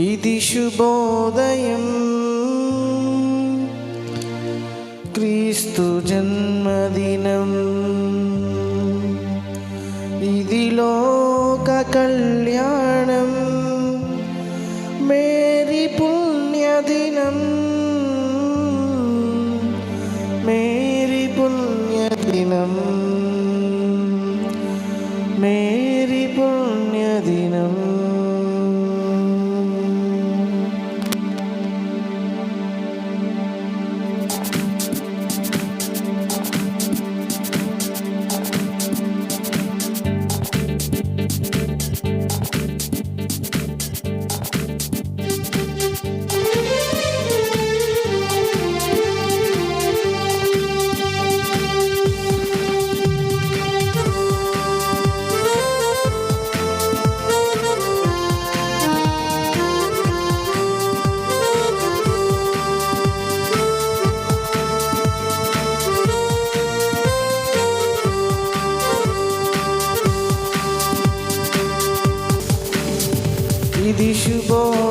ഇതിശുബോധയം ക്രിസ്തു ജന്മദിനം. ഇതിലോക കല്യാണം. മേരി പുണ്യദിനം. മേരി പുണ്യദിനം.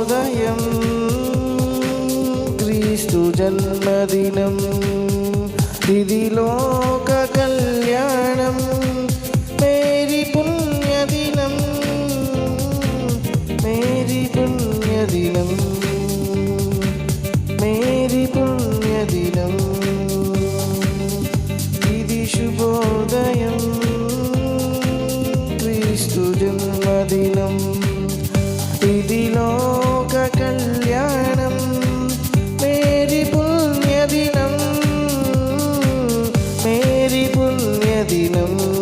ഹൃദയം ക്രിസ്തു ജന്മദിനം ഇതിലോക കല്യാണം മേരി പുണ്യദിനം മേരി പുണ്യദിനം. ഏതിലും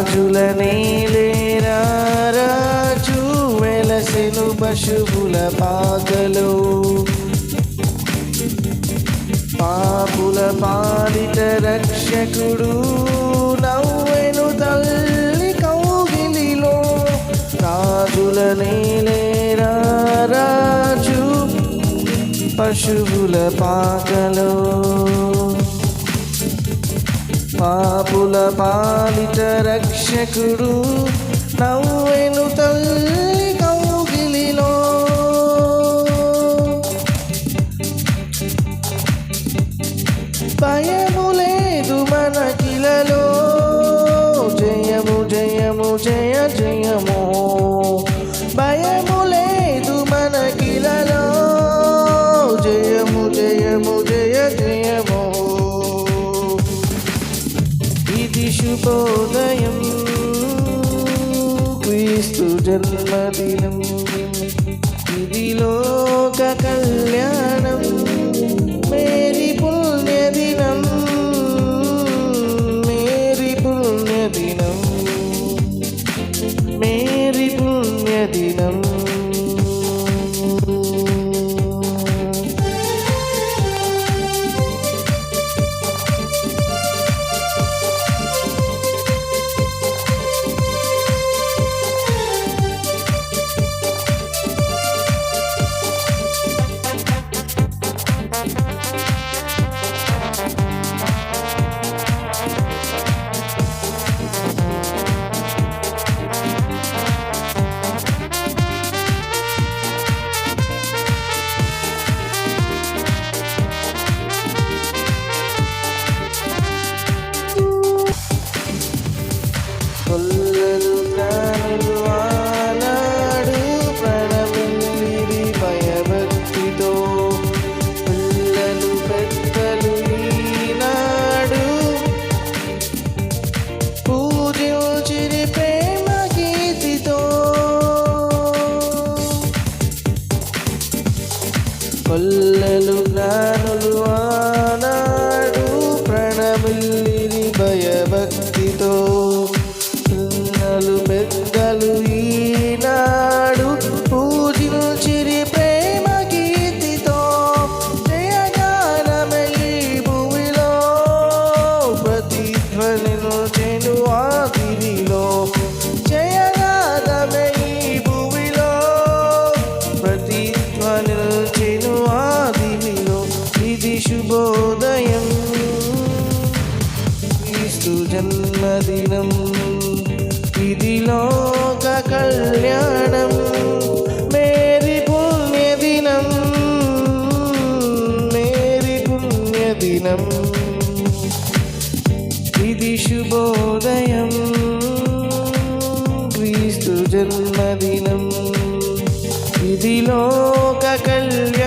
రాజుల నేలేరా రాజు వెలసెను పశువుల పాకలు పాపుల పాలిత రక్షకుడు నవ్వెను తల్లి కౌగిలిలో. రాజుల నేలేరా రాజు పశువుల పాకలో పాపుల పాలిట రక్షకుడు నవ్వెను తల్లి కౌగిలిలో. భయము లేదు మనకిలలో జయము జయము జయ జయము. భయము లేదు మనకిలలో ജന്മദിനം ഇതിലോകകൾ ప్రణమిల్లిరి భయభక్తితో చిన్నలు పెద్దలు ఈనాడు పూజించిరి ప్రేమ గీతితో జయగానమీ భూమిలో ప్రతిధ్వని ദിനം ഇതിലോക കല്യാണം മേരി പുണ്യദിനം മേരി പുണ്യദിനം. ഇതി ശുഭോദയം ക്രിസ്തു ജന്മദിനം ഇതിലോക കല്യാണം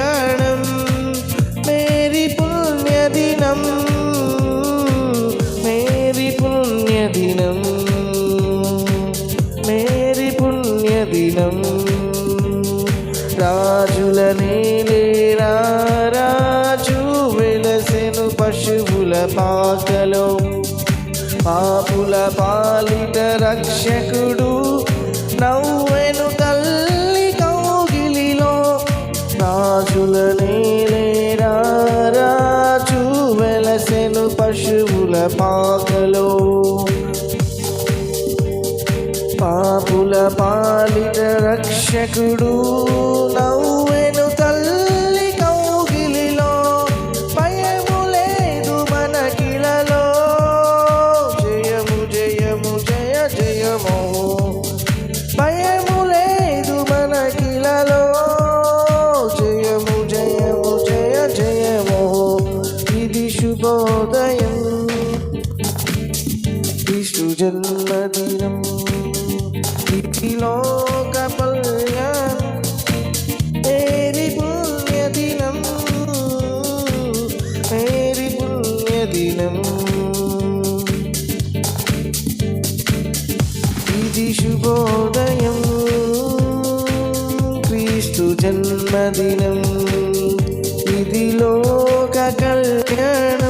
దినం రాజుల నేలేరా రాజు వెలసెను పశువుల పాకలో. పాపుల పాలిత రక్షకుడు పాలిట రక్షకుడు దినం. ఇది లోక కళ్యాణం